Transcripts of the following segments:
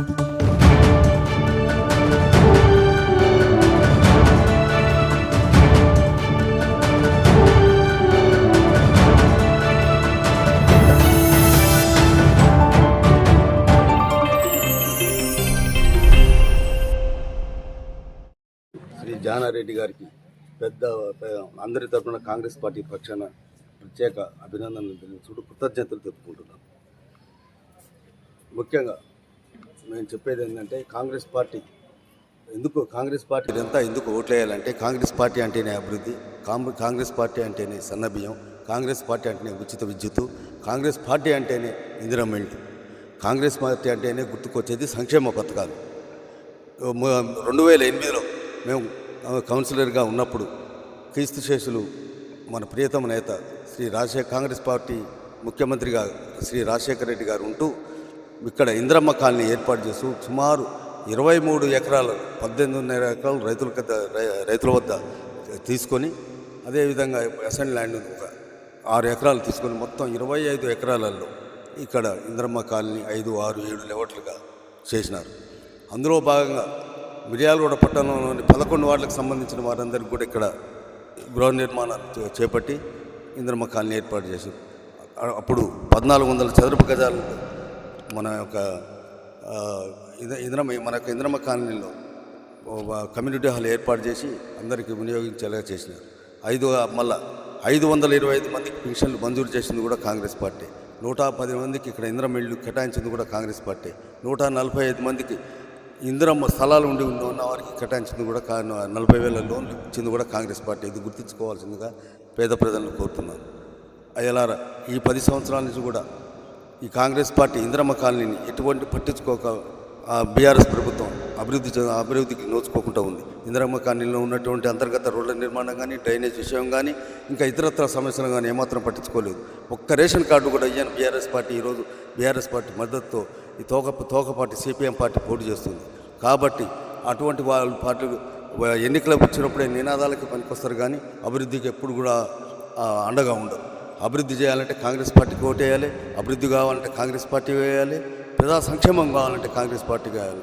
శ్రీ జానారెడ్డి గారికి పెద్ద అందరి తరపున కాంగ్రెస్ పార్టీ పక్షాన ప్రత్యేక అభినందనలు తెలుసుకుంటూ కృతజ్ఞతలు తెలుపుకుంటున్నాను. ముఖ్యంగా నేను చెప్పేది ఏంటంటే కాంగ్రెస్ పార్టీ. ఎందుకు కాంగ్రెస్ పార్టీ? ఇదంతా ఎందుకు ఓట్లేయాలంటే కాంగ్రెస్ పార్టీ అంటేనే అభివృద్ధి కాంగ్రె- కాంగ్రెస్ పార్టీ అంటేనే సన్నబియ్యం కాంగ్రెస్ పార్టీ అంటేనే ఉచిత విద్యుత్తు కాంగ్రెస్ పార్టీ అంటేనే ఇందిరమ్మ కాంగ్రెస్ పార్టీ అంటేనే గుర్తుకొచ్చేది సంక్షేమ పథకాలు. రెండు వేల ఎనిమిదిలో మేము కౌన్సిలర్గా ఉన్నప్పుడు క్రీస్తు శేషులు మన ప్రియతమ నేత శ్రీ రాజశేఖర్ కాంగ్రెస్ పార్టీ ముఖ్యమంత్రిగా శ్రీ రాజశేఖర రెడ్డి గారు ఉంటూ ఇక్కడ ఇంద్రమ్మ కాలనీ ఏర్పాటు చేస్తూ సుమారు ఇరవై మూడు ఎకరాలు పద్దెనిమిదిన్నర ఎకరాలు రైతుల రై- రైతుల వద్ద తీసుకొని అదేవిధంగా అసెంట్ ల్యాండ్ ఒక ఆరు ఎకరాలు తీసుకొని మొత్తం ఇరవై ఐదు ఎకరాలలో ఇక్కడ ఇంద్రమ్మ కాలనీ ఐదు ఆరు ఏడు లెవట్లుగా చేసినారు. అందులో భాగంగా మిర్యాలగూడ పట్టణంలోని పదకొండు వార్డులకు సంబంధించిన వారందరికీ కూడా ఇక్కడ గృహ నిర్మాణాలు చేపట్టి ఇంద్రమ్మ కాలనీ ఏర్పాటు చేసి అప్పుడు పద్నాలుగు వందల చదరపు గజాలు మన యొక్క ఆ, మన యొక్క ఇంద్రమ్మ కాలనీలో కమ్యూనిటీ హాల్ ఏర్పాటు చేసి అందరికీ వినియోగించేలా చేసినారు. ఐదు మళ్ళా ఐదు వందల ఇరవై ఐదు మందికి పెన్షన్లు మంజూరు చేసింది కూడా కాంగ్రెస్ పార్టీ. నూట పది మందికి ఇక్కడ ఇంద్రమ్మ ఇళ్ళు కేటాయించింది కూడా కాంగ్రెస్ పార్టీ. నూట నలభై ఐదు మందికి ఇందిరమ్మ స్థలాలు ఉండి ఉన్న వారికి కేటాయించింది కూడా నలభై వేల లోన్లు ఇచ్చింది కూడా కాంగ్రెస్ పార్టీ. ఇది గుర్తుంచుకోవాల్సిందిగా పేద ప్రజలను కోరుతున్నాను. అయ్యలారా ఈ పది సంవత్సరాల నుంచి కూడా ఈ కాంగ్రెస్ పార్టీ ఇందిరమ్మ కాలనీని ఎటువంటి పట్టించుకోక ఆ బీఆర్ఎస్ ప్రభుత్వం అభివృద్ధి అభివృద్ధికి నోచుకోకుండా ఉంది. ఇందిరమ్మ కాలనీలో ఉన్నటువంటి అంతర్గత రోడ్ల నిర్మాణం కానీ డ్రైనేజ్ విషయం కానీ ఇంకా ఇతరత్ర సమస్యలు కానీ ఏమాత్రం పట్టించుకోలేదు. ఒక్క రేషన్ కార్డు కూడా అయ్యాను బీఆర్ఎస్ పార్టీ ఈరోజు బీఆర్ఎస్ పార్టీ మద్దతుతో ఈ తోక తోక పార్టీ సిపిఎం పార్టీ పోటీ చేస్తుంది. కాబట్టి అటువంటి వాళ్ళ పార్టీలు ఎన్నికలకు వచ్చినప్పుడే నినాదాలకి పనికొస్తారు కానీ అభివృద్ధికి ఎప్పుడు కూడా అండగా ఉండదు అభివృద్ధి చేయాలంటే కాంగ్రెస్ పార్టీకి ఓటేయాలి అభివృద్ధి కావాలంటే కాంగ్రెస్ పార్టీ వేయాలి. ప్రజా సంక్షేమం కావాలంటే కాంగ్రెస్ పార్టీ కావాలి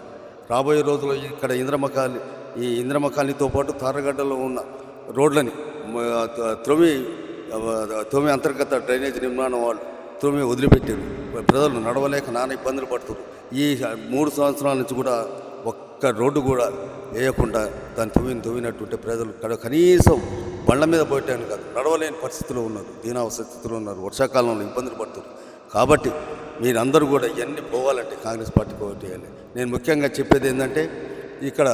రాబోయే రోజుల్లో ఇక్కడ ఇంద్రమ్మ కాలనీ ఈ ఇంద్రమ్మ కాలనీతో పాటు తారగడ్డలో ఉన్న రోడ్లని మ, త- త్రొమి త్రొమి అంతర్గత డ్రైనేజ్ నిర్మాణం వాళ్ళు త్రొమి వదిలిపెట్టారు. ప్రజలు నడవలేక నానా ఇబ్బందులు పడుతున్నారు. ఈ మూడు సంవత్సరాల నుంచి కూడా ఒక్క రోడ్డు కూడా వేయకుండా దాన్ని తవ్విన ఉంటే ప్రజలు కనీసం బండ్ల మీద పోయటాను కాదు. నడవలేని పరిస్థితిలో ఉన్నారు. దీనావసర స్థితిలో ఉన్నారు. వర్షాకాలంలో ఇబ్బందులు పడుతున్నారు. కాబట్టి మీరందరూ కూడా ఇవన్నీ పోవాలంటే కాంగ్రెస్ పార్టీకి ఓటు నేను ముఖ్యంగా చెప్పేది ఏంటంటే ఇక్కడ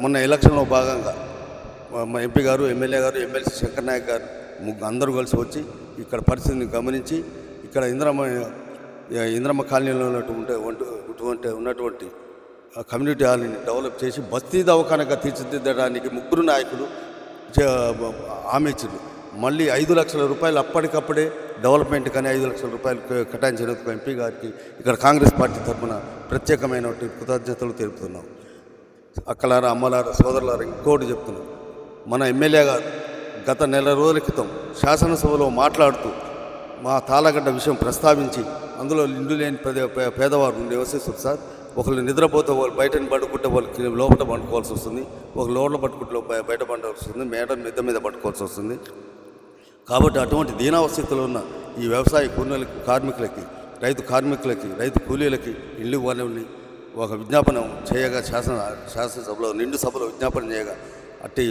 మొన్న ఎలక్షన్లో భాగంగా మా- ఎంపీ గారు ఎమ్మెల్యే గారు ఎమ్మెల్సీ శంకర్ నాయక్ గారు ముగ్గురు అందరూ కలిసి వచ్చి ఇక్కడ పరిస్థితిని గమనించి ఇక్కడ ఇంద్రమ్మ ఇంద్రమ్మ కాలనీలో ఉన్నటువంటి ఉన్నటువంటి ఉన్నటువంటి ఆ కమ్యూనిటీ హాల్ని డెవలప్ చేసి బస్తీ దవాఖానగా తీర్చిదిద్దడానికి ముగ్గురు నాయకులు హామీ ఇచ్చారు మళ్ళీ ఐదు లక్షల రూపాయలు అప్పటికప్పుడే డెవలప్మెంట్ కానీ ఐదు లక్షల రూపాయలు కే- కేటాయించినందుకు ఎంపీ గారికి ఇక్కడ కాంగ్రెస్ పార్టీ తరఫున ప్రత్యేకమైన కృతజ్ఞతలు తెలుపుతున్నాం. అక్కలారా అమ్మలారా సోదరులారా ఇంకోటి చెప్తున్నాం. మన ఎమ్మెల్యే గారు గత నెల రోజుల క్రితం శాసనసభలో మాట్లాడుతూ మా తాళగడ్డ విషయం ప్రస్తావించి అందులో ఇండు లేని పేదవారు నివసిస్తారు సార్. ఒకళ్ళు నిద్రపోతే వాళ్ళు బయటని పడుకుంటే వాళ్ళు లోపల పండుకోవాల్సి వస్తుంది. ఒక లోపల పట్టుకుంటే బయట పండుకోవాల్సి వస్తుంది. మేడ మిద్ద మీద పట్టుకోవాల్సి వస్తుంది. కాబట్టి అటువంటి దీనావస్థితిలో ఉన్న ఈ వ్యవసాయ కూలీలకి కార్మికులకి రైతు కార్మికులకి రైతు కూలీలకి ఇల్లు ఇవ్వాలని ఒక విజ్ఞాపన చేయగా శాసన శాసనసభలో నిండు సభలో విజ్ఞాపన చేయగా అట్టి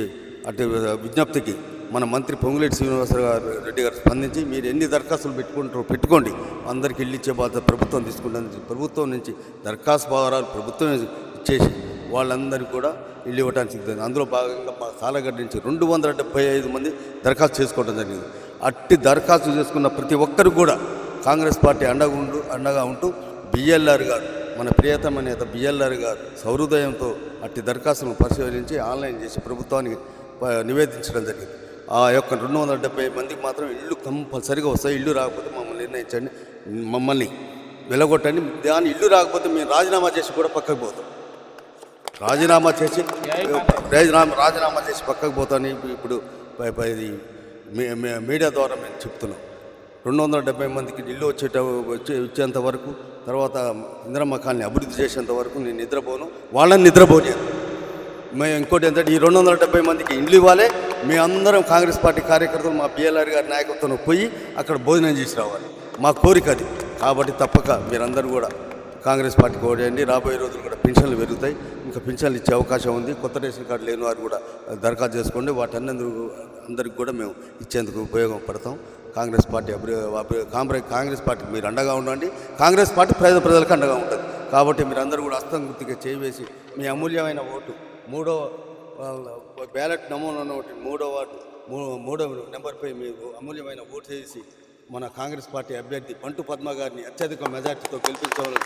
అట్టి విజ్ఞప్తికి మన మంత్రి పొంగులేటి శ్రీనివాసరావు గారు రెడ్డి గారు స్పందించి మీరు ఎన్ని దరఖాస్తులు పెట్టుకుంటారో పెట్టుకోండి. అందరికీ ఇల్లు ఇచ్చే బాధ్యత ప్రభుత్వం తీసుకుంటుంది. ప్రభుత్వం నుంచి దరఖాస్తు పవరాలు ప్రభుత్వం ఇచ్చేసి వాళ్ళందరికీ కూడా ఇల్లు ఇవ్వడానికి సిద్ధంగా అందులో భాగంగా మా సాలగడ్డ నుంచి రెండు వందల డెబ్బై ఐదు మంది దరఖాస్తు చేసుకోవడం జరిగింది. అట్టి దరఖాస్తు చేసుకున్న ప్రతి ఒక్కరు కూడా కాంగ్రెస్ పార్టీ అండగా ఉండు అండగా ఉంటూ బిఎల్ఆర్ గారు మన ప్రియతమ నేత బిఎల్ఆర్ గారు సౌహృదయంతో అట్టి దరఖాస్తులను పరిశీలించి ఆన్లైన్ చేసి ప్రభుత్వానికి నివేదించడం జరిగింది. ఆ యొక్క రెండు వందల డెబ్బై మందికి మాత్రం ఇల్లు కంపల్సరిగా వస్తాయి. ఇల్లు రాకపోతే మమ్మల్ని నిర్ణయించండి. మమ్మల్ని వెలగొట్టండి. దాని ఇల్లు రాకపోతే మేము రాజీనామా చేసి కూడా పక్కకు పోతాం. రాజీనామా చేసి రాజీనామా రాజీనామా చేసి పక్కకు పోతాను ఇప్పుడు పై- పై ఇది మీ- మీడియా ద్వారా మేము చెప్తున్నాం. రెండు వందల డెబ్బై మందికి ఇల్లు వచ్చేట వచ్చే వచ్చేంత వరకు తర్వాత ఇందిరమ్మ కాలనీ అభివృద్ధి చేసేంత వరకు నేను నిద్రపోను. వాళ్ళని నిద్రపోలేదు మేము ఇంకోటి ఏంటంటే ఈ రెండు వందల డెబ్బై మందికి ఇండ్లు ఇవ్వాలి. మీ అందరం కాంగ్రెస్ పార్టీ కార్యకర్తలు మా బిఎల్ఆర్ గారి నాయకత్వంలో పోయి అక్కడ భోజనం చేసి రావాలి. మా కోరిక అది. కాబట్టి తప్పక మీరందరూ కూడా కాంగ్రెస్ పార్టీకి ఓడేయండి రాబోయే రోజులు కూడా పెన్షన్లు పెరుగుతాయి. ఇంకా పెన్షన్లు ఇచ్చే అవకాశం ఉంది. కొత్త రేషన్ కార్డు లేని వారు కూడా దరఖాస్తు చేసుకోండి. వాటన్నందుకు అందరికి కూడా మేము ఇచ్చేందుకు ఉపయోగపడతాం. కాంగ్రెస్ పార్టీ అభివృద్ధి కాంగ్రెస్ పార్టీ పార్టీకి మీరు అండగా ఉండండి. కాంగ్రెస్ పార్టీ పేద ప్రజలకు అండగా ఉంటుంది. కాబట్టి మీరు అందరూ కూడా హస్తం గుర్తుగా చేసి మీ అమూల్యమైన ఓటు మూడో బ్యాలెట్ నమూనా ఒకటి మూడో వార్డు మూడో నెంబర్పై మీరు అమూల్యమైన ఓటు వేసి మన కాంగ్రెస్ పార్టీ అభ్యర్థి పంటు పద్మ గారిని అత్యధిక మెజార్టీతో గెలిపించవాలని